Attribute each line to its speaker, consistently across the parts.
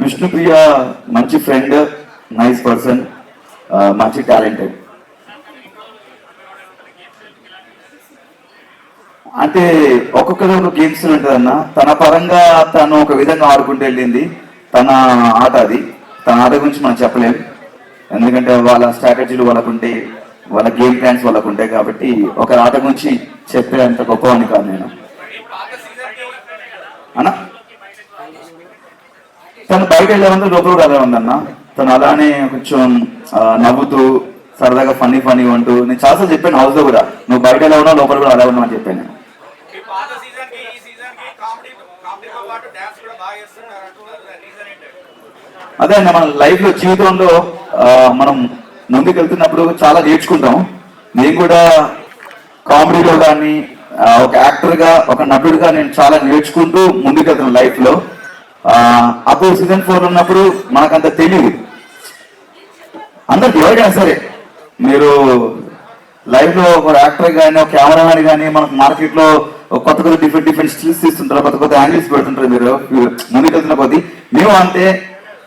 Speaker 1: విష్ణుప్రియ మంచి friend nice person మంచి talented అంటే ఒక్కొక్కరు ఒక గేమ్స్ ఉంటుందన్న తన పరంగా తను ఒక విధంగా ఆడుకుంటూ వెళ్ళింది. తన ఆట అది. తన ఆట గురించి మనం చెప్పలేము ఎందుకంటే వాళ్ళ స్ట్రాటజీలు వాళ్ళకు వాళ్ళ గేమ్ ప్లాన్స్ వాళ్ళకు ఉంటాయి కాబట్టి ఒక ఆట గురించి చెప్పే అంత గొప్పవాడిని కాదు నేను. అన్నా? తను బయట వెళ్ళే ఉంది లోపల కూడా అలా ఉందన్న. తను అలానే కొంచెం నవ్వుతూ సరదాగా ఫనీ ఫనీ అంటూ నేను చాలాసార్లు చెప్పాను హౌస్లో కూడా. నువ్వు బయట ఎలా ఉన్నావు లోపల కూడా అలా ఉన్నావు అని చెప్పాను అదే అండి మన లైఫ్లో జీవితంలో మనం ముందుకు వెళ్తున్నప్పుడు చాలా నేర్చుకుంటాం. నేను కూడా కామెడీలో కానీ ఒక యాక్టర్గా ఒక నటుడిగా నేను చాలా నేర్చుకుంటూ ముందుకు వెళ్తున్నాను లైఫ్లో ఆ, అప్పుడు సీజన్ ఫోర్ ఉన్నప్పుడు మనకంత తెలియదు అంత డివైడ్ అయినా సరే మీరు లైఫ్లో ఒక యాక్టర్ కానీ ఒక కెమెరామెన్ కానీ మనకు మార్కెట్లో కొత్త కొత్త డిఫరెంట్ డిఫరెంట్ స్కిల్స్ తీస్తుంటారు కొత్త కొత్త యాంగిల్స్ పెడుతుంటారు మీరు ముందుకు వెళ్తున్న కొద్దీ. మేము అంతే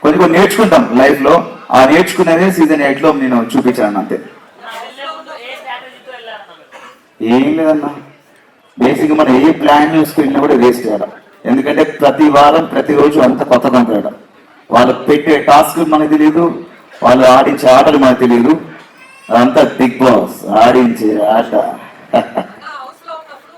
Speaker 1: కొన్ని కొన్ని నేర్చుకుంటాం లైఫ్లో ఆ నేర్చుకునేది సీజన్ ఎయిట్లో నేను చూపించాను అంతే.
Speaker 2: ఏం
Speaker 1: లేదన్నా. బేసిక్గా మనం ఏ ప్లాన్ చూసుకెళ్ళినా కూడా వేస్ట్ చేయాలి. ఎందుకంటే ప్రతి వారం ప్రతిరోజు అంత కొత్తగా ఉంటాడు వాళ్ళు పెట్టే టాస్క్ మనకు తెలియదు వాళ్ళు ఆడించే ఆటలు మనకు తెలియదు అదంతా బిగ్ బాస్ ఆడించే ఆట.